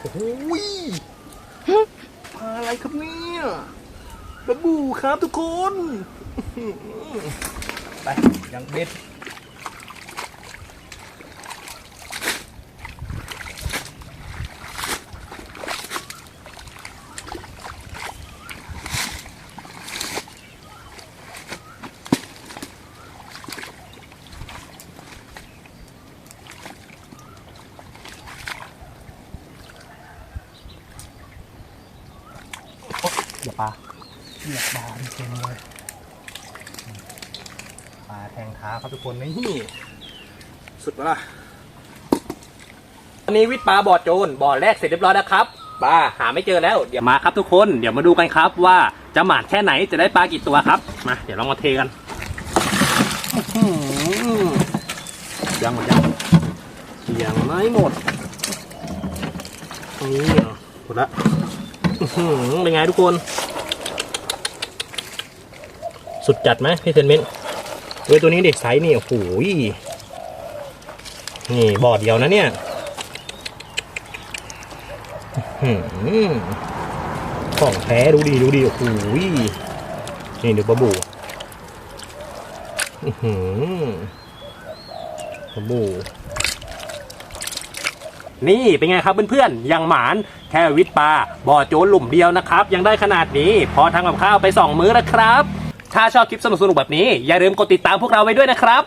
โอ้โหยปลาอะไรครับเนี่ยปลาบูครับทุกคนอื้อหือไปยังเบ็ด อย่าปลาอย่าปลาเต็มเลยปลาแทงขาครับทุกคนนี่สุดปะล่ะตอนนี้วิทย์ปลาบ่อโจรบ่อแรกเสร็จเรียบร้อยแล้วครับปลาหาไม่เจอแล้วเดี๋ยวมาครับทุกคนเดี๋ยวมาดูกันครับว่าจะหมานแค่ไหนจะได้ปลากี่ตัวครับมาเดี๋ยวลองมาเทกันอื้อหือยังหมดยังยังไม่หมดนี่เหรอหมดละอื้อหือ เป็นไงทุกคน สุดจัดไหมพี่เซนเมนต์เว้ยตัวนี้เด็กไซส์นี่โอ้โหนี่บอดเดียวนะเนี่ยอื้อหือของแท้ดูดีดูดีโอ้โหนี่ดูปลาบูหือปลาบู นี่เป็นไงครับเพื่อนๆยังหมานแค่วิทปลาบ่อโจ้หลุมเดียวนะครับ ยังได้ขนาดนี้ พอทำกับข้าวไปสองมื้อแล้วครับ ถ้าชอบคลิปสนุกๆแบบนี้ อย่าลืมกดติดตามพวกเราไว้ด้วยนะครับ